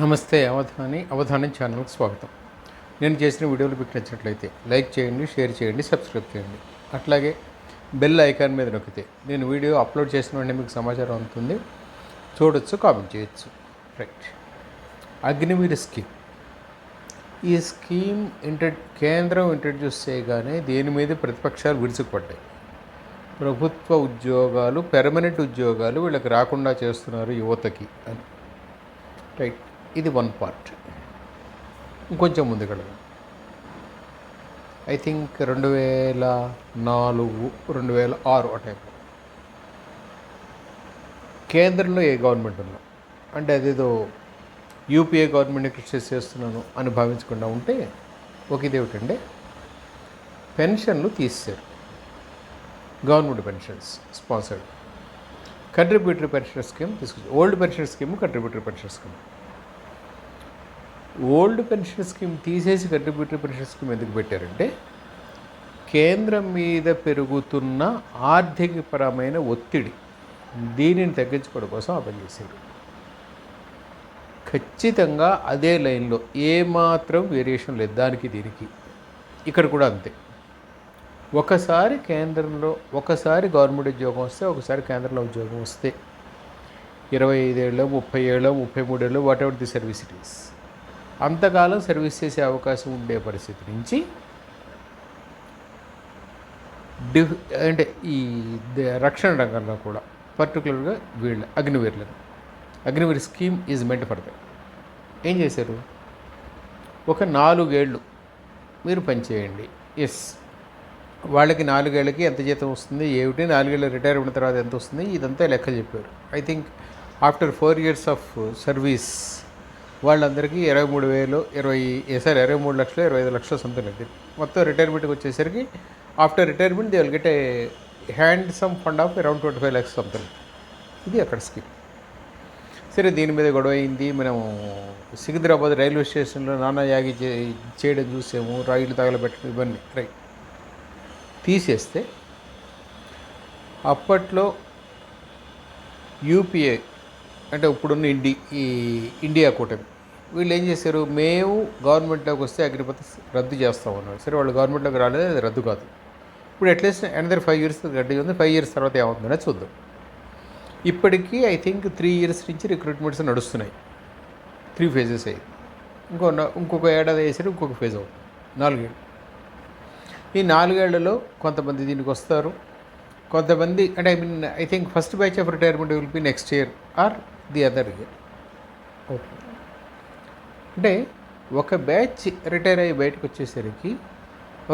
నమస్తే అవధాని అవధానం ఛానల్కి స్వాగతం. నేను చేసిన వీడియోలు మీకు నచ్చినట్లయితే లైక్ చేయండి షేర్ చేయండి సబ్స్క్రైబ్ చేయండి. అట్లాగే బెల్ ఐకాన్ మీద నొక్కితే నేను వీడియో అప్లోడ్ చేసిన వెంటనే మీకు సమాచారం అందుతుంది. చూడొచ్చు కామెంట్ చేయొచ్చు. రైట్. అగ్నివీర్ స్కీమ్. ఈ స్కీమ్ ఇంటర్ కేంద్రం ఇంట్రడ్యూస్ చేయగానే దేని మీద ప్రతిపక్షాలు విరుచుకుపడ్డాయి? ప్రభుత్వ ఉద్యోగాలు పెర్మనెంట్ ఉద్యోగాలు వీళ్ళకి రాకుండా చేస్తున్నారు యువతకి అని. రైట్. ఇది వన్ పార్ట్ ఇంకొంచెం ముందుకెళ్ళదాం ఐ థింక్ రెండు వేల నాలుగు రెండు వేల ఆరు ఆ టైం కేంద్రంలో ఏ గవర్నమెంట్ ఉన్నా అంటే అదేదో యూపీఏ గవర్నమెంట్ క్రిటిసైజ్ చేస్తున్నాను అని భావించకుండా ఉంటే ఒక ఇదేమిటంటే పెన్షన్లు తీసేశారు. Government pensions sponsored. Contributory pension scheme తీసుకొచ్చి old pension scheme contributory pension scheme old pension scheme తీసేసి కంట్రిబ్యూటరీ పెన్షన్ స్కీమ్ ఎందుకు పెట్టారంటే కేంద్రం మీద పెరుగుతున్న ఆర్థికపరమైన ఒత్తిడి దీనిని తగ్గించుకోవడం కోసం ఆ పని చేశారు ఖచ్చితంగా అదే లైన్లో ఏమాత్రం వేరియేషన్ లేదు దానికి దీనికి. ఇక్కడ కూడా అంతే. ఒకసారి కేంద్రంలో ఒకసారి గవర్నమెంట్ ఉద్యోగం వస్తే ఒకసారి కేంద్రంలో ఉద్యోగం వస్తే ఇరవై ఐదేళ్ళు ముప్పై ఏళ్ళు ముప్పై మూడేళ్ళు whatever the service it is అంతకాలం సర్వీస్ చేసే అవకాశం ఉండే పరిస్థితి నుంచి డి అంటే ఈ రక్షణ రంగంలో కూడా పర్టికులర్గా వీళ్ళ అగ్నివీరులను Agniveer scheme is meant for that ఏం చేశారు? ఒక నాలుగేళ్ళు మీరు పనిచేయండి. ఎస్ వాళ్ళకి నాలుగేళ్ళకి ఎంత జీతం వస్తుంది? ఏమిటి? నాలుగేళ్ళ రిటైర్ అయిన తర్వాత ఎంత వస్తుంది? ఇదంతా లెక్క చెప్పారు. I think after four years of service వాళ్ళందరికీ ఇరవై మూడు వేలు ఇరవై సార్ ఇరవై మూడు లక్షలు ఇరవై ఐదు లక్షలు సొంతం లేదు మొత్తం రిటైర్మెంట్కి వచ్చేసరికి after retirement they will get a handsome fund of around twenty five lakhs something ఇది అక్కడ స్కీమ్ సరే దీని మీద గొడవ అయింది. మనం సికింద్రాబాద్ రైల్వే స్టేషన్లో నానా యాగి చే చేయడం చూసాము. రైలు తగలబెట్టడం ఇవన్నీ రైట్ తీసేస్తే అప్పట్లో యూపీఏ అంటే ఇప్పుడున్న ఇండి ఈ ఇండియా కూటమి. వీళ్ళు ఏం చేశారు? మేము గవర్నమెంట్లోకి వస్తే అగ్రిపతి రద్దు చేస్తామన్నారు సరే వాళ్ళు గవర్నమెంట్లోకి రాలేదు అది రద్దు కాదు. ఇప్పుడు అట్లీస్ట్ అనదర్ ఫైవ్ ఇయర్స్ గడ్డి ఉంది. ఫైవ్ ఇయర్స్ తర్వాత ఏమవుతుందో చూద్దాం. ఇప్పటికీ ఐ థింక్ త్రీ ఇయర్స్ నుంచి రిక్రూట్మెంట్స్ నడుస్తున్నాయి. త్రీ ఫేజెస్ అయ్యి. ఇంకో న- ఇంకొక ఏడాది వేసారు ఇంకొక ఫేజ్ అవుతుంది. నాలుగేళ్ళు. ఈ నాలుగేళ్ళలో కొంతమంది దీనికి వస్తారు. కొంతమంది అంటే I mean I think first batch of retirement will be next year or the other year okay అంటే ఒక బ్యాచ్ రిటైర్ అయ్యి బయటకు వచ్చేసరికి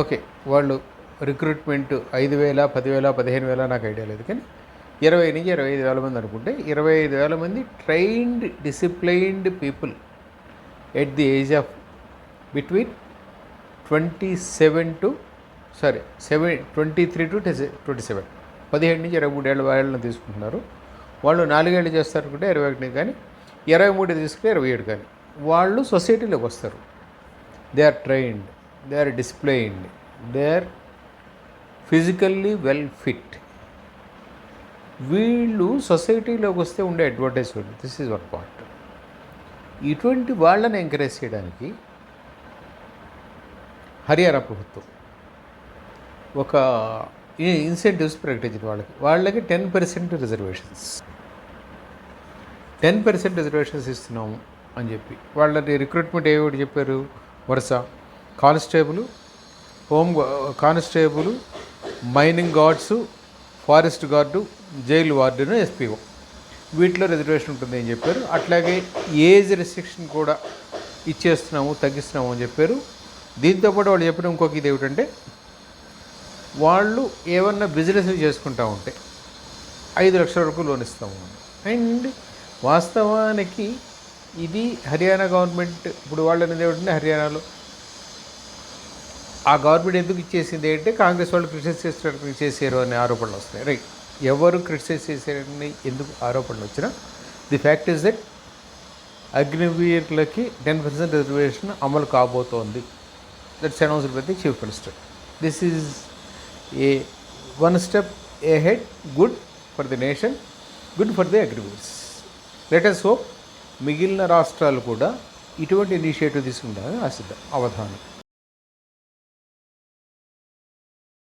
ఓకే వాళ్ళు రిక్రూట్మెంట్ ఐదు వేల పదివేల పదిహేను వేల నాకు ఐడియా లేదు కానీ ఇరవై నుంచి ఇరవై ఐదు వేల మంది అనుకుంటే ఇరవై ఐదు వేల మంది trained disciplined people at the age of between twenty seven to sorry seven twenty three to twenty seven. పదిహేడు నుంచి ఇరవై మూడేళ్ళ వాళ్ళని తీసుకుంటున్నారు. వాళ్ళు నాలుగేళ్ళు చేస్తారు అనుకుంటే ఇరవై ఒకటి కానీ ఇరవై మూడు తీసుకుంటే ఇరవై ఏడు కానీ. వాళ్ళు సొసైటీలోకి వస్తారు. They are trained they are disciplined they are physically well fit వీళ్ళు సొసైటీలోకి వస్తే ఉండే advertisement this is one point ఇటువంటి వాళ్ళని ఎంకరేజ్ చేయడానికి హర్యానా ప్రభుత్వం ఒక ఇన్సెంటివ్స్ ప్రకటించింది వాళ్ళకి. వాళ్ళకి ten percent reservations ten percent reservations ఇస్తున్నాము అని చెప్పి. వాళ్ళని రిక్రూట్మెంట్ ఏమిటి చెప్పారు వరుస. Constable home constable mining guards forest guard jail వార్డును SPO. వీటిలో రిజర్వేషన్ ఉంటుంది అని చెప్పారు. అట్లాగే ఏజ్ రిస్ట్రిక్షన్ కూడా ఇచ్చేస్తున్నాము తగ్గిస్తున్నాము అని చెప్పారు. దీంతోపాటు వాళ్ళు చెప్పిన ఇంకొక ఇది ఏమిటంటే వాళ్ళు ఏమన్నా బిజినెస్ చేసుకుంటా ఉంటే ఐదు లక్షల వరకు లోన్ ఇస్తాము. అండ్ వాస్తవానికి ఇది హర్యానా గవర్నమెంట్ ఇప్పుడు వాళ్ళు అనేది ఏమిటంటే హర్యానాలో. ఆ గవర్నమెంట్ ఎందుకు ఇచ్చేసింది అంటే కాంగ్రెస్ వాళ్ళు క్రిటిసైజ్ చేసినట్టు చేశారు అనే ఆరోపణలు వస్తాయి రైట్. ఎవరు క్రిటిసైజ్ చేశారని ఎందుకు ఆరోపణలు వచ్చినా ది ఫ్యాక్ట్ ఇస్ దట్ అగ్నివీర్లకి టెన్ పర్సెంట్ రిజర్వేషన్ అమలు కాబోతోంది. That's announced by the chief minister. This is a one step ahead good for the nation good for the Agniveers let hope మిగిలిన రాష్ట్రాలు కూడా ఇటువంటి ఇనిషియేటివ్ తీసుకుంటారని ఆశిద్దాం. అవధానం.